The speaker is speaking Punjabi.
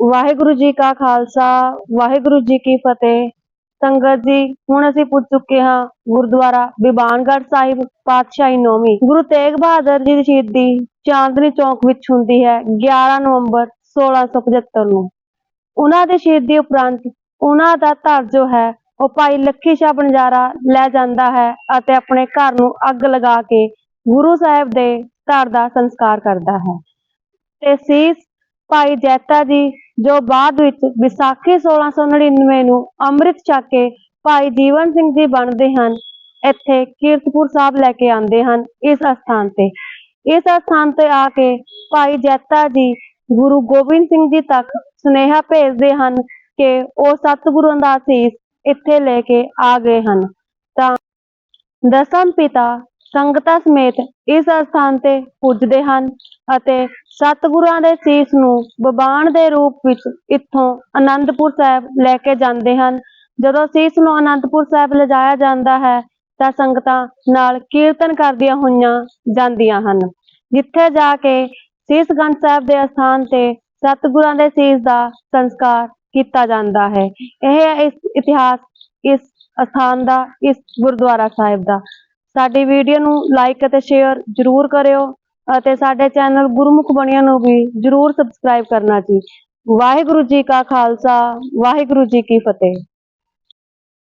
ਵਾਹਿਗੁਰੂ ਜੀ ਕਾ ਖਾਲਸਾ, ਵਾਹਿਗੁਰੂ ਜੀ ਕੀ ਫਤਿਹ। ਸੰਗਤ ਜੀ, ਹੁਣ ਅਸੀਂ ਪੁੱਜ ਚੁੱਕੇ ਹਾਂ ਗੁਰਦੁਆਰਾ ਬਿਬਾਨਗੜ੍ਹ ਸਾਹਿਬ ਪਾਤਸ਼ਾਹੀ ਨੌਵੀਂ। ਗੁਰੂ ਤੇਗ ਬਹਾਦਰ ਜੀ ਦੀ ਸ਼ਹੀਦੀ ਚਾਂਦਨੀ ਚੌਕ ਵਿੱਚ ਹੁੰਦੀ ਹੈ 11 ਨਵੰਬਰ 1675 ਨੂੰ। ਉਹਨਾਂ ਦੇ ਸ਼ਹੀਦੀ ਉਪਰੰਤ ਉਹਨਾਂ ਦਾ ਧਰ ਜੋ ਹੈ, ਉਹ ਭਾਈ ਲੱਖੀ ਸ਼ਾਹ ਬੰਜਾਰਾ ਲੈ ਜਾਂਦਾ ਹੈ ਅਤੇ ਆਪਣੇ ਘਰ ਨੂੰ ਅੱਗ ਲਗਾ ਕੇ ਗੁਰੂ ਸਾਹਿਬ ਦੇ ਧੜ ਦਾ ਸੰਸਕਾਰ ਕਰਦਾ ਹੈ। ਤੇ ਸੀਸ ਭਾਈ ਜੈਤਾ ਜੀ, ਜੋ ਬਾਅਦ ਵਿੱਚ ਵਿਸਾਖੀ 1699 ਨੂੰ ਅੰਮ੍ਰਿਤ ਛਕ ਕੇ ਭਾਈ ਜੀਵਨ ਸਿੰਘ ਜੀ ਬਣਦੇ ਹਨ, ਇੱਥੇ ਕੀਰਤਪੁਰ ਸਾਹਿਬ ਲੈ ਕੇ ਆਉਂਦੇ ਹਨ, ਇਸ ਅਸਥਾਨ ਤੇ। ਇਸ ਅਸਥਾਨ ਤੇ ਆ ਕੇ ਭਾਈ ਜੈਤਾ ਜੀ ਗੁਰੂ ਗੋਬਿੰਦ ਸਿੰਘ ਜੀ ਤੱਕ ਸੁਨੇਹਾ ਭੇਜਦੇ ਹਨ ਕਿ ਉਹ ਸਤਿਗੁਰਾਂ ਦਾ ਸੀਸ ਇੱਥੇ ਲੈ ਕੇ ਆ ਗਏ ਹਨ। ਤਾਂ ਦਸਮ ਪਿਤਾ ਸੰਗਤਾਂ ਸਮੇਤ ਇਸ ਅਸਥਾਨ ਤੇ ਪੁੱਜਦੇ ਹਨ ਅਤੇ ਸਤਿਗੁਰਾਂ ਦੇ ਸੀਸ ਨੂੰ ਬਬਾਣ ਦੇ ਰੂਪ ਵਿੱਚ ਇੱਥੋਂ ਆਨੰਦਪੁਰ ਸਾਹਿਬ ਲੈ ਕੇ ਜਾਂਦੇ ਹਨ। ਜਦੋਂ ਸੀਸ ਨੂੰ ਆਨੰਦਪੁਰ ਸਾਹਿਬ ਲਿਜਾਇਆ ਜਾਂਦਾ ਹੈ, ਤਾਂ ਸੰਗਤਾਂ ਨਾਲ ਕੀਰਤਨ ਕਰਦੀਆਂ ਹੋਈਆਂ ਜਾਂਦੀਆਂ ਹਨ। ਜਿੱਥੇ ਜਾ ਕੇ ਸ਼ੀਸ਼ ਸੀਸਗੰਜ ਸਾਹਿਬ ਦੇ ਅਸਥਾਨ ਤੇ ਸਤਿਗੁਰਾਂ ਦੇ ਸੀਸ ਦਾ ਸੰਸਕਾਰ ਕੀਤਾ ਜਾਂਦਾ ਹੈ। ਇਹ ਇਸ ਇਤਿਹਾਸ, ਇਸ ਅਸਥਾਨ ਦਾ, ਇਸ ਗੁਰਦੁਆਰਾ ਸਾਹਿਬ ਦਾ ਸਾਡੀ ਵੀਡੀਓ ਨੂੰ ਲਾਈਕ ਅਤੇ ਸ਼ੇਅਰ ਜ਼ਰੂਰ ਕਰਿਓ ਅਤੇ ਸਾਡੇ ਚੈਨਲ ਗੁਰਮੁਖ ਬਣਿਆ ਨੂੰ ਵੀ ਜ਼ਰੂਰ ਸਬਸਕ੍ਰਾਈਬ ਕਰਨਾ ਜੀ। ਵਾਹਿਗੁਰੂ ਜੀ ਕਾ ਖਾਲਸਾ, ਵਾਹਿਗੁਰੂ ਜੀ ਕੀ ਫਤਿਹ।